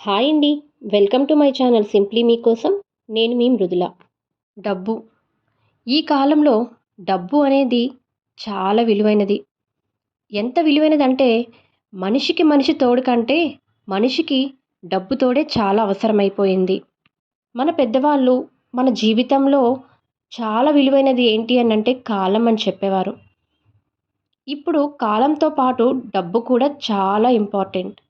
Hi అండి. Welcome to my channel simply మీకోసం నేను మీ మృదుల. డబ్బు. ఈ కాలంలో డబ్బు అనేది చాలా విలువైనది. ఎంత విలువైనదంటే మనిషికి మనిషి తోడు కంటే మనిషికి డబ్బు తోడే చాలా అవసరమైపోయింది. మన పెద్దవాళ్ళు మన జీవితంలో చాలా విలువైనది ఏంటి అని అంటే కాలం అని చెప్పేవారు. ఇప్పుడు కాలంతో పాటు డబ్బు కూడా చాలా ఇంపార్టెంట్.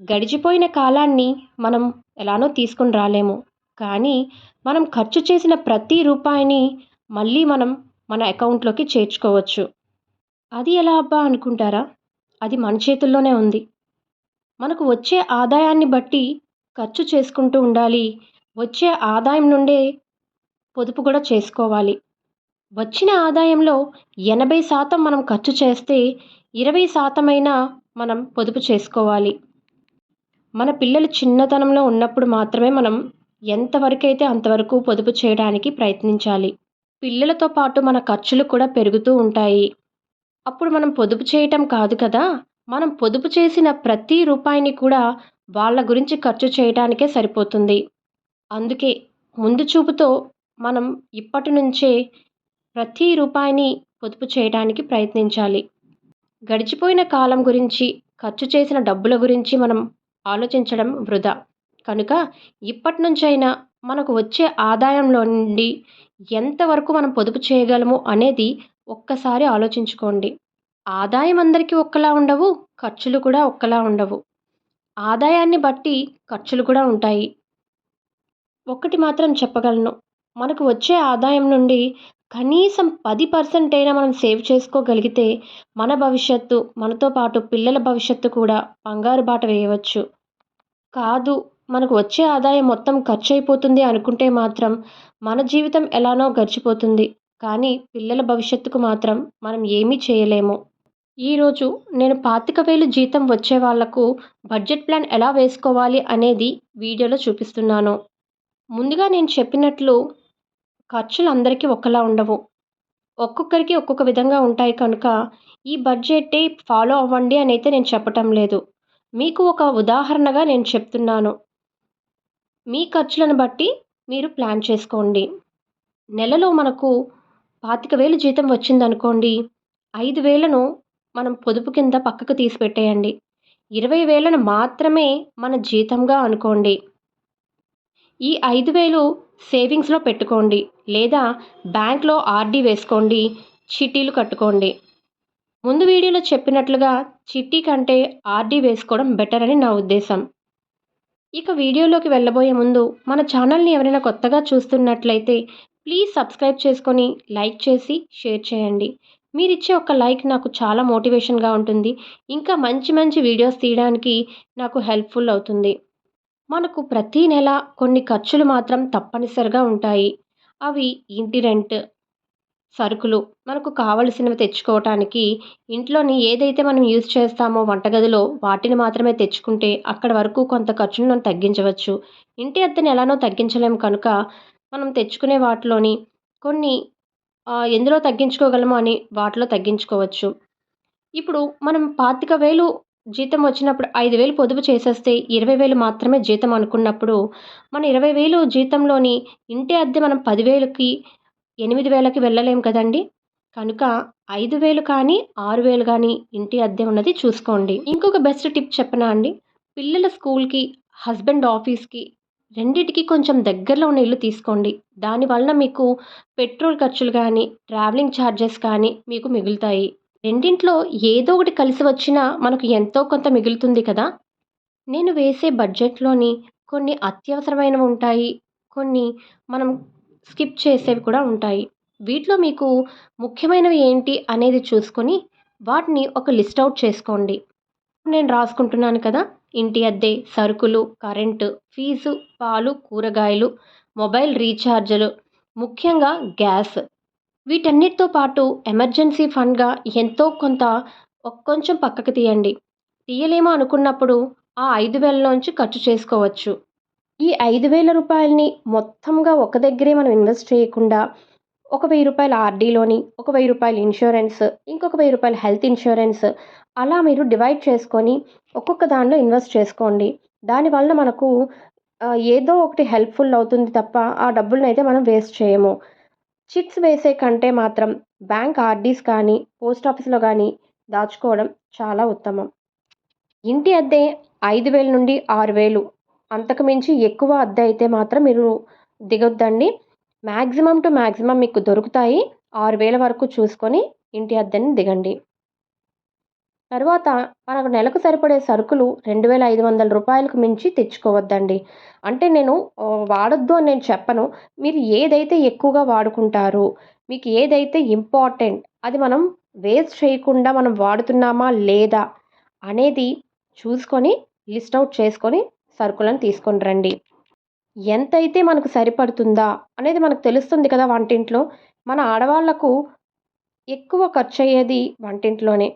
గడిచిపోయిన కాలాన్ని మనం ఎలానో తీసుకుని రాలేము. కానీ మనం ఖర్చు చేసిన ప్రతి రూపాయిని మళ్ళీ మనం మన అకౌంట్లోకి చేర్చుకోవచ్చు. అది ఎలా అబ్బా అనుకుంటారా? అది మన చేతుల్లోనే ఉంది. మనకు వచ్చే ఆదాయాన్ని బట్టి ఖర్చు చేసుకుంటూ ఉండాలి. వచ్చే ఆదాయం నుండే పొదుపు కూడా చేసుకోవాలి. వచ్చిన ఆదాయంలో ఎనభై శాతం మనం ఖర్చు చేస్తే ఇరవై శాతమైనా మనం పొదుపు చేసుకోవాలి. మన పిల్లలు చిన్నతనంలో ఉన్నప్పుడు మాత్రమే మనం ఎంతవరకు అయితే అంతవరకు పొదుపు చేయడానికి ప్రయత్నించాలి. పిల్లలతో పాటు మన ఖర్చులు కూడా పెరుగుతూ ఉంటాయి. అప్పుడు మనం పొదుపు చేయటం కాదు కదా? మనం పొదుపు చేసిన ప్రతి రూపాయిని కూడా వాళ్ళ గురించి ఖర్చు చేయడానికే సరిపోతుంది. అందుకే ముందు చూపుతో మనం ఇప్పటి నుంచే ప్రతి రూపాయిని పొదుపు చేయడానికి ప్రయత్నించాలి. గడిచిపోయిన కాలం గురించి ఖర్చు చేసిన డబ్బుల గురించి మనం ఆలోచించడం వృధా. కనుక ఇప్పటి నుంచైనా మనకు వచ్చే ఆదాయంలో నుండి ఎంతవరకు మనం పొదుపు చేయగలము అనేది ఒక్కసారి ఆలోచించుకోండి. ఆదాయం అందరికీ ఒక్కలా ఉండవు ఖర్చులు కూడా ఒక్కలా ఉండవు. ఆదాయాన్ని బట్టి ఖర్చులు కూడా ఉంటాయి. ఒకటి మాత్రం చెప్పగలను. మనకు వచ్చే ఆదాయం నుండి కనీసం పది పర్సెంట్ అయినా మనం సేవ్ చేసుకోగలిగితే మన భవిష్యత్తు మనతో పాటు పిల్లల భవిష్యత్తు కూడా బంగారు బాట వేయవచ్చు. కాదు మనకు వచ్చే ఆదాయం మొత్తం ఖర్చు అయిపోతుంది అనుకుంటే మాత్రం మన జీవితం ఎలానో గడిచిపోతుంది. కానీ పిల్లల భవిష్యత్తుకు మాత్రం మనం ఏమీ చేయలేము. ఈరోజు నేను పాతిక వేలు జీతం వచ్చే వాళ్ళకు బడ్జెట్ ప్లాన్ ఎలా వేసుకోవాలి అనేది వీడియోలో చూపిస్తున్నాను. ముందుగా నేను చెప్పినట్లు ఖర్చులు అందరికీ ఒకలా ఉండవు. ఒక్కొక్కరికి ఒక్కొక్క విధంగా ఉంటాయి కనుక ఈ బడ్జెటే ఫాలో అవ్వండి అని అయితే నేను చెప్పటం లేదు. మీకు ఒక ఉదాహరణగా నేను చెప్తున్నాను. మీ ఖర్చులను బట్టి మీరు ప్లాన్ చేసుకోండి. నెలలో మనకు పాతిక వేలు జీతం వచ్చిందనుకోండి. ఐదు వేలను మనం పొదుపు కింద పక్కకు తీసి పెట్టేయండి. ఇరవై వేలను మాత్రమే మన జీతంగా అనుకోండి. ఈ ఐదు వేలు సేవింగ్స్లో పెట్టుకోండి. లేదా బ్యాంక్లో ఆర్డీ వేసుకోండి. చిటీలు కట్టుకోండి. ముందు వీడియోలో చెప్పినట్లుగా చిట్టి కంటే ఆర్డీ వేసుకోవడం బెటర్ అని నా ఉద్దేశం. ఇక వీడియోలోకి వెళ్ళబోయే ముందు మన ఛానల్ని ఎవరైనా కొత్తగా చూస్తున్నట్లయితే ప్లీజ్ సబ్స్క్రైబ్ చేసుకొని లైక్ చేసి షేర్ చేయండి. మీరిచ్చే ఒక లైక్ నాకు చాలా మోటివేషన్గా ఉంటుంది. ఇంకా మంచి మంచి వీడియోస్ తీయడానికి నాకు హెల్ప్ఫుల్ అవుతుంది. మనకు ప్రతీ నెల కొన్ని ఖర్చులు మాత్రం తప్పనిసరిగా ఉంటాయి. అవి ఇంటి రెంట్ సరుకులు మనకు కావలసినవి తెచ్చుకోవటానికి ఇంట్లోని ఏదైతే మనం యూజ్ చేస్తామో వంటగదిలో వాటిని మాత్రమే తెచ్చుకుంటే అక్కడ వరకు కొంత ఖర్చును మనం తగ్గించవచ్చు. ఇంటి అద్దెని ఎలానో తగ్గించలేము కనుక మనం తెచ్చుకునే వాటిలోని కొన్ని ఎందులో తగ్గించుకోగలమో అని వాటిలో తగ్గించుకోవచ్చు. ఇప్పుడు మనం పాతిక వేలు జీతం వచ్చినప్పుడు ఐదు వేలు పొదుపు చేసేస్తే ఇరవై వేలు మాత్రమే జీతం అనుకున్నప్పుడు మన ఇరవై వేలు జీతంలోని ఇంటి అద్దె మనం పదివేలకి ఎనిమిది వేలకి వెళ్ళలేం కదండి. కనుక ఐదు వేలు కానీ ఆరు వేలు కానీ ఇంటి అద్దె ఉన్నది చూసుకోండి. ఇంకొక బెస్ట్ టిప్ చెప్పనా అండి? పిల్లల స్కూల్కి హస్బెండ్ ఆఫీస్కి రెండిటికి కొంచెం దగ్గరలో ఉన్న ఇల్లు తీసుకోండి. దానివల్ల మీకు పెట్రోల్ ఖర్చులు కానీ ట్రావెలింగ్ ఛార్జెస్ కానీ మీకు మిగులుతాయి. రెండింట్లో ఏదో ఒకటి కలిసి వచ్చినా మనకు ఎంతో కొంత మిగులుతుంది కదా. నేను వేసే బడ్జెట్లోని కొన్ని అత్యవసరమైనవి ఉంటాయి. కొన్ని మనం స్కిప్ చేసేవి కూడా ఉంటాయి. వీటిలో మీకు ముఖ్యమైనవి ఏంటి అనేది చూసుకొని వాటిని ఒక లిస్ట్ అవుట్ చేసుకోండి. నేను రాసుకుంటున్నాను కదా ఇంటి అద్దె సరుకులు కరెంటు ఫీజు పాలు కూరగాయలు మొబైల్ రీఛార్జులు ముఖ్యంగా గ్యాస్. వీటన్నిటితో పాటు ఎమర్జెన్సీ ఫండ్గా ఎంతో కొంత కొంచెం పక్కకు తీయండి. తీయలేమో అనుకున్నప్పుడు ఆ ఐదు వేలలోంచి ఖర్చు చేసుకోవచ్చు. ఈ ఐదు వేల రూపాయలని మొత్తంగా ఒక దగ్గరే మనం ఇన్వెస్ట్ చేయకుండా ఒక వెయ్యి రూపాయలు ఆర్డీలోని ఒక వెయ్యి రూపాయలు ఇన్సూరెన్స్ ఇంకొక వెయ్యి రూపాయలు హెల్త్ ఇన్సూరెన్స్ అలా మీరు డివైడ్ చేసుకొని ఒక్కొక్క దానిలో ఇన్వెస్ట్ చేసుకోండి. దానివల్ల మనకు ఏదో ఒకటి హెల్ప్ఫుల్ అవుతుంది తప్ప ఆ డబ్బులను అయితే మనం వేస్ట్ చేయము. చిట్స్ వేసే కంటే మాత్రం బ్యాంక్ ఆర్డీస్ కానీ పోస్ట్ ఆఫీస్లో కానీ దాచుకోవడం చాలా ఉత్తమం. ఇంటి అద్దె ఐదు వేల నుండి ఆరు వేలు అంతకు మించి ఎక్కువ అద్దె అయితే మాత్రం మీరు దిగొద్దండి. మ్యాక్సిమం టు మ్యాక్సిమం మీకు దొరుకుతాయి. ఆరు వేల వరకు చూసుకొని ఇంటి అద్దెని దిగండి. తర్వాత మనకు నెలకు సరిపడే సరుకులు రెండు వేల ఐదు వందల రూపాయలకు మించి తెచ్చుకోవద్దండి. అంటే నేను వాడొద్దు అని నేను చెప్పను. మీరు ఏదైతే ఎక్కువగా వాడుకుంటారో మీకు ఏదైతే ఇంపార్టెంట్ అది మనం వేస్ట్ చేయకుండా మనం వాడుతున్నామా లేదా అనేది చూసుకొని లిస్ట్ అవుట్ చేసుకొని సరుకులను తీసుకొని రండి. ఎంతైతే మనకు సరిపడుతుందా అనేది మనకు తెలుస్తుంది కదా వంటింట్లో. మన ఆడవాళ్ళకు ఎక్కువ ఖర్చు అయ్యేది వంటింట్లోనే.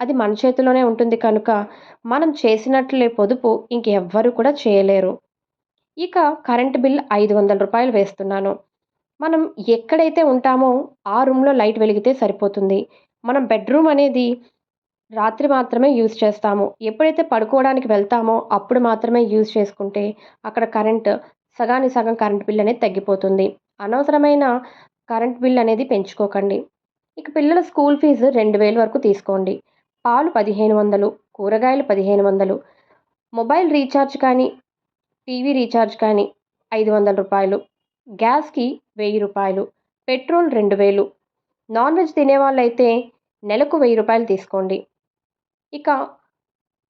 అది మన చేతిలోనే ఉంటుంది కనుక మనం చేసినట్లే పొదుపు ఇంకెవ్వరూ కూడా చేయలేరు. ఇక కరెంట్ బిల్ ఐదు వందల రూపాయలు వేస్తున్నాను. మనం ఎక్కడైతే ఉంటామో ఆ రూమ్లో లైట్ వెలిగితే సరిపోతుంది. మనం బెడ్రూమ్ అనేది రాత్రి మాత్రమే యూజ్ చేస్తాము. ఎప్పుడైతే పడుకోవడానికి వెళ్తామో అప్పుడు మాత్రమే యూజ్ చేసుకుంటే అక్కడ కరెంట్ సగాని సగం కరెంట్ బిల్ అనేది తగ్గిపోతుంది. అనవసరమైన కరెంట్ బిల్ అనేది పెంచుకోకండి. ఇక పిల్లల స్కూల్ ఫీజు రెండు వేలు వరకు తీసుకోండి. పాలు పదిహేను వందలు కూరగాయలు పదిహేను వందలు మొబైల్ రీఛార్జ్ కానీ టీవీ రీఛార్జ్ కానీ ఐదు వందల రూపాయలు గ్యాస్కి వెయ్యి రూపాయలు పెట్రోల్ రెండు వేలు నాన్ వెజ్ తినేవాళ్ళైతే నెలకు వెయ్యి రూపాయలు తీసుకోండి. ఇక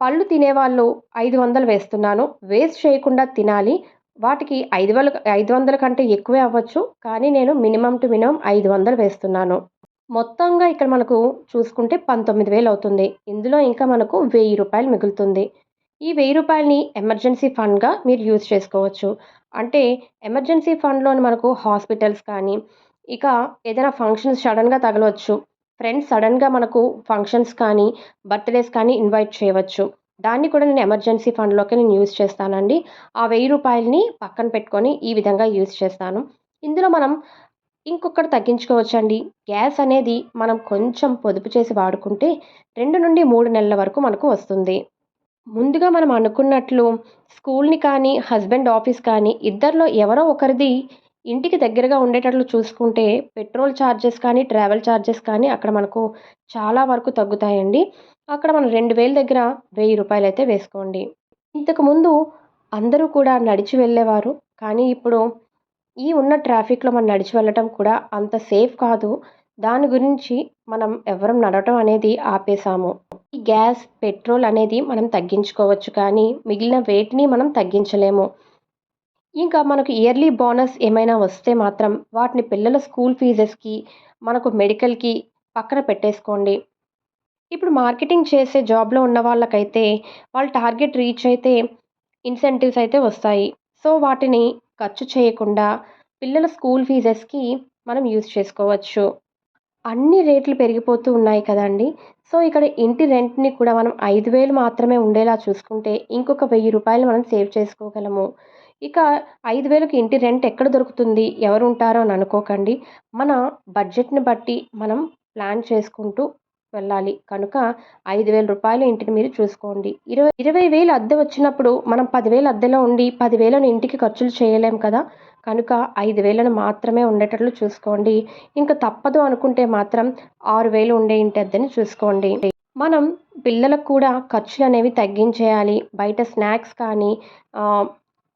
పళ్ళు తినేవాళ్ళు ఐదు వందలు వేస్తున్నాను. వేస్ట్ చేయకుండా తినాలి. వాటికి ఐదు వేల ఐదు వందల కంటే ఎక్కువే అవ్వచ్చు. కానీ నేను మినిమం టు మినిమం ఐదు వందలు వేస్తున్నాను. మొత్తంగా ఇక్కడ మనకు చూసుకుంటే పంతొమ్మిది వేలు అవుతుంది. ఇందులో ఇంకా మనకు వెయ్యి రూపాయలు మిగులుతుంది. ఈ వెయ్యి రూపాయలని ఎమర్జెన్సీ ఫండ్గా మీరు యూజ్ చేసుకోవచ్చు. అంటే ఎమర్జెన్సీ ఫండ్లోని మనకు హాస్పిటల్స్ కానీ ఇక ఏదైనా ఫంక్షన్స్ సడన్గా తగలవచ్చు. ఫ్రెండ్స్ సడన్గా మనకు ఫంక్షన్స్ కానీ బర్త్డేస్ కానీ ఇన్వైట్ చేయవచ్చు. దాన్ని కూడా నేను ఎమర్జెన్సీ ఫండ్లోకి నేను యూజ్ చేస్తానండి. ఆ వెయ్యి రూపాయలని పక్కన పెట్టుకొని ఈ విధంగా యూజ్ చేస్తాను. ఇందులో మనం ఇంకొకటి తగ్గించుకోవచ్చండి. గ్యాస్ అనేది మనం కొంచెం పొదుపు చేసి వాడుకుంటే రెండు నుండి మూడు నెలల వరకు మనకు వస్తుంది. ముందుగా మనం అనుకున్నట్లు స్కూల్ని కానీ హస్బెండ్ ఆఫీస్ కానీ ఇద్దరిలో ఎవరో ఒకరిది ఇంటికి దగ్గరగా ఉండేటట్లు చూసుకుంటే పెట్రోల్ ఛార్జెస్ కానీ ట్రావెల్ ఛార్జెస్ కానీ అక్కడ మనకు చాలా వరకు తగ్గుతాయండి. అక్కడ మనం రెండు వేల దగ్గర వెయ్యి రూపాయలు అయితే వేసుకోండి. ఇంతకుముందు అందరూ కూడా నడిచి వెళ్ళేవారు. కానీ ఇప్పుడు ఈ ఉన్న ట్రాఫిక్లో మనం నడిచి వెళ్ళటం కూడా అంత సేఫ్ కాదు. దాని గురించి మనం ఎవరం నడవటం అనేది ఆపేసాము ఈ గ్యాస్ పెట్రోల్ అనేది మనం తగ్గించుకోవచ్చు కానీ మిగిలిన వేటిని మనం తగ్గించలేము. ఇంకా మనకు ఇయర్లీ బోనస్ ఏమైనా వస్తే మాత్రం వాటిని పిల్లల స్కూల్ ఫీజెస్కి మనకు మెడికల్కి పక్కన పెట్టేసుకోండి. ఇప్పుడు మార్కెటింగ్ చేసే జాబ్లో ఉన్న వాళ్ళకైతే వాళ్ళ టార్గెట్ రీచ్ అయితే ఇన్సెంటివ్స్ అయితే వస్తాయి. సో వాటిని ఖర్చు చేయకుండా పిల్లల స్కూల్ ఫీజెస్కి మనం యూజ్ చేసుకోవచ్చు. అన్ని రేట్లు పెరిగిపోతూ ఉన్నాయి కదండి. సో ఇక్కడ ఇంటి రెంట్ని కూడా మనం ఐదు వేలు మాత్రమే ఉండేలా చూసుకుంటే ఇంకొక వెయ్యి రూపాయలు మనం సేవ్ చేసుకోగలము. ఇక ఐదు వేలకు ఇంటి రెంట్ ఎక్కడ దొరుకుతుంది? ఎవరు ఉంటారో అని అనుకోకండి. మన బడ్జెట్ని బట్టి మనం ప్లాన్ చేసుకుంటూ వెళ్ళాలి. కనుక ఐదు వేల రూపాయలు ఇంటిని మీరు చూసుకోండి. ఇరవై ఇరవై వేలు అద్దె వచ్చినప్పుడు మనం పదివేలు అద్దెలో ఉండి పదివేలను ఇంటికి ఖర్చులు చేయలేం కదా? కనుక ఐదు వేలను మాత్రమే ఉండేటట్లు చూసుకోండి. ఇంకా తప్పదు అనుకుంటే మాత్రం ఆరు వేలు ఉండే ఇంటి అద్దెని చూసుకోండి. మనం పిల్లలకు కూడా ఖర్చులు అనేవి తగ్గించేయాలి. బయట స్నాక్స్ కానీ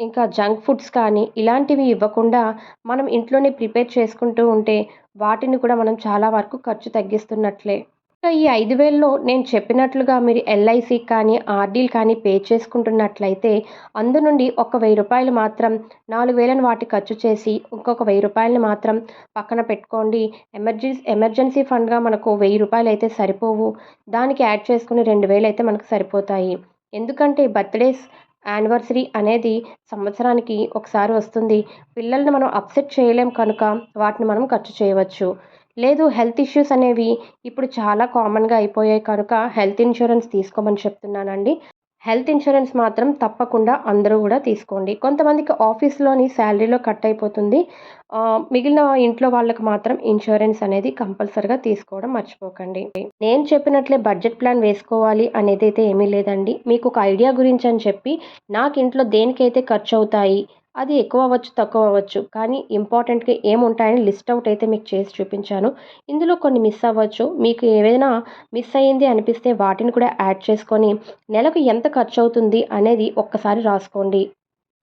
ఇంకా జంక్ ఫుడ్స్ కానీ ఇలాంటివి ఇవ్వకుండా మనం ఇంట్లోనే ప్రిపేర్ చేసుకుంటూ ఉంటే వాటిని కూడా మనం చాలా వరకు ఖర్చు తగ్గిస్తున్నట్లే. ఇంకా ఈ ఐదు వేల్లో నేను చెప్పినట్లుగా మీరు ఎల్ఐసి కానీ ఆర్డీలు కానీ పే చేసుకుంటున్నట్లయితే అందు నుండి ఒక వెయ్యి రూపాయలు మాత్రం నాలుగు వేలను వాటి ఖర్చు చేసి ఇంకొక వెయ్యి రూపాయలని మాత్రం పక్కన పెట్టుకోండి. ఎమర్జెన్సీ ఎమర్జెన్సీ ఫండ్గా మనకు వెయ్యి రూపాయలు అయితే సరిపోవు. దానికి యాడ్ చేసుకుని రెండు వేలు అయితే మనకు సరిపోతాయి. ఎందుకంటే బర్త్డేస్ యానివర్సరీ అనేది సంవత్సరానికి ఒకసారి వస్తుంది. పిల్లల్ని మనం అప్సెట్ చేయలేం కనుక వాటిని మనం ఖర్చు చేయవచ్చు. లేదు హెల్త్ ఇష్యూస్ అనేవి ఇప్పుడు చాలా కామన్గా అయిపోయాయి కనుక హెల్త్ ఇన్సూరెన్స్ తీసుకోమని చెప్తున్నానండి. హెల్త్ ఇన్సూరెన్స్ మాత్రం తప్పకుండా అందరూ కూడా తీసుకోండి. కొంతమందికి ఆఫీస్లోని శాలరీలో కట్ అయిపోతుంది. మిగిలిన ఇంట్లో వాళ్ళకి మాత్రం ఇన్సూరెన్స్ అనేది కంపల్సరిగా తీసుకోవడం మర్చిపోకండి. నేను చెప్పినట్లే బడ్జెట్ ప్లాన్ వేసుకోవాలి అనేది అయితే ఏమీ లేదండి. మీకు ఒక ఐడియా గురించి అని చెప్పి నాకు ఇంట్లో దేనికైతే ఖర్చు అవుతాయి అది ఎక్కువ అవ్వచ్చు తక్కువ అవ్వచ్చు కానీ ఇంపార్టెంట్గా ఏముంటాయని లిస్ట్ అవుట్ అయితే మీకు చేసి చూపించాను. ఇందులో కొన్ని మిస్ అవ్వచ్చు. మీకు ఏదైనా మిస్ అయ్యింది అనిపిస్తే వాటిని కూడా యాడ్ చేసుకొని నెలకు ఎంత ఖర్చు అవుతుంది అనేది ఒక్కసారి రాసుకోండి.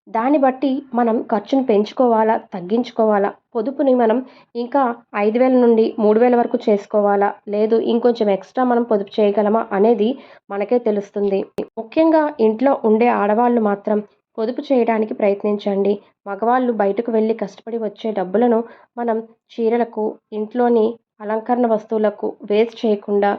దాన్ని బట్టి మనం ఖర్చును పెంచుకోవాలా తగ్గించుకోవాలా? పొదుపుని మనం ఇంకా ఐదు వేల నుండి మూడు వేల వరకు చేసుకోవాలా? లేదు ఇంకొంచెం ఎక్స్ట్రా మనం పొదుపు చేయగలమా అనేది మనకే తెలుస్తుంది. ముఖ్యంగా ఇంట్లో ఉండే ఆడవాళ్ళు మాత్రం పొదుపు చేయడానికి ప్రయత్నించండి. మగవాళ్ళు బయటకు వెళ్ళి కష్టపడి వచ్చే డబ్బులను మనం చీరలకు ఇంట్లోని అలంకరణ వస్తువులకు వేస్ట్ చేయకుండా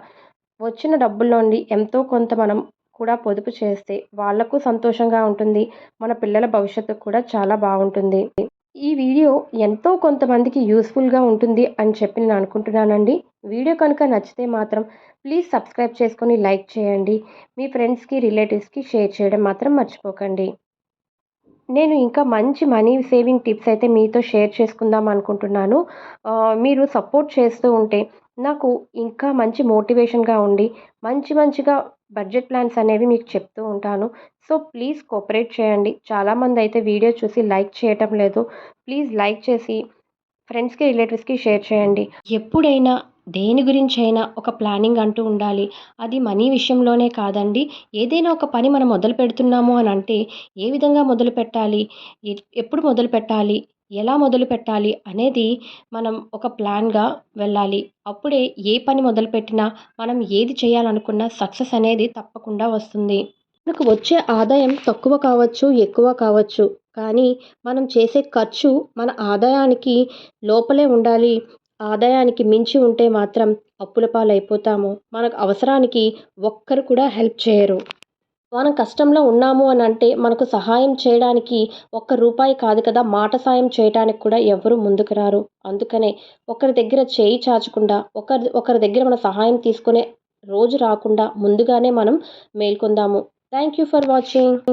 వచ్చిన డబ్బుల్లోండి ఎంతో కొంత మనం కూడా పొదుపు చేస్తే వాళ్ళకు సంతోషంగా ఉంటుంది. మన పిల్లల భవిష్యత్తు కూడా చాలా బాగుంటుంది. ఈ వీడియో ఎంతో కొంతమందికి యూస్ఫుల్గా ఉంటుంది అని చెప్పి నేను అనుకుంటున్నానండి. వీడియో కనుక నచ్చితే మాత్రం ప్లీజ్ సబ్స్క్రైబ్ చేసుకొని లైక్ చేయండి. మీ ఫ్రెండ్స్కి రిలేటివ్స్కి షేర్ చేయడం మాత్రం మర్చిపోకండి. నేను ఇంకా మంచి మనీ సేవింగ్ టిప్స్ అయితే మీతో షేర్ చేసుకుందాం అనుకుంటున్నాను. మీరు సపోర్ట్ చేస్తూ ఉంటే నాకు ఇంకా మంచి మోటివేషన్గా ఉండి మంచి మంచిగా బడ్జెట్ ప్లాన్స్ అనేవి మీకు చెప్తూ ఉంటాను. సో ప్లీజ్ కోఆపరేట్ చేయండి. చాలామంది అయితే వీడియో చూసి లైక్ చేయటం లేదు. ప్లీజ్ లైక్ చేసి ఫ్రెండ్స్కి రిలేటివ్స్కి షేర్ చేయండి. ఎప్పుడైనా దేని గురించి అయినా ఒక ప్లానింగ్ అంటూ ఉండాలి. అది మనీ విషయంలోనే కాదండి. ఏదైనా ఒక పని మనం మొదలు పెడుతున్నాము అని అంటే ఏ విధంగా మొదలు పెట్టాలి? ఎప్పుడు మొదలు పెట్టాలి? ఎలా మొదలు పెట్టాలి? అనేది మనం ఒక ప్లాన్గా వెళ్ళాలి. అప్పుడే ఏ పని మొదలుపెట్టినా మనం ఏది చేయాలనుకున్నా సక్సెస్ అనేది తప్పకుండా వస్తుంది. మనకు వచ్చే ఆదాయం తక్కువ కావచ్చు ఎక్కువ కావచ్చు. కానీ మనం చేసే ఖర్చు మన ఆదాయానికి లోపలే ఉండాలి. ఆదాయానికి మించి ఉంటే మాత్రం అప్పుల పాలైపోతాము. మనకు అవసరానికి ఒక్కరు కూడా హెల్ప్ చేయరు. మనం కష్టంలో ఉన్నాము అని అంటే మనకు సహాయం చేయడానికి ఒక్క రూపాయి కాదు కదా మాట సాయం చేయడానికి కూడా ఎవరు ముందుకు రారు. అందుకనే ఒకరి దగ్గర చేయి చాచకుండా ఒకరి ఒకరి దగ్గర మన సహాయం తీసుకునే రోజు రాకుండా ముందుగానే మనం మేల్కొందాము. Thank you for watching.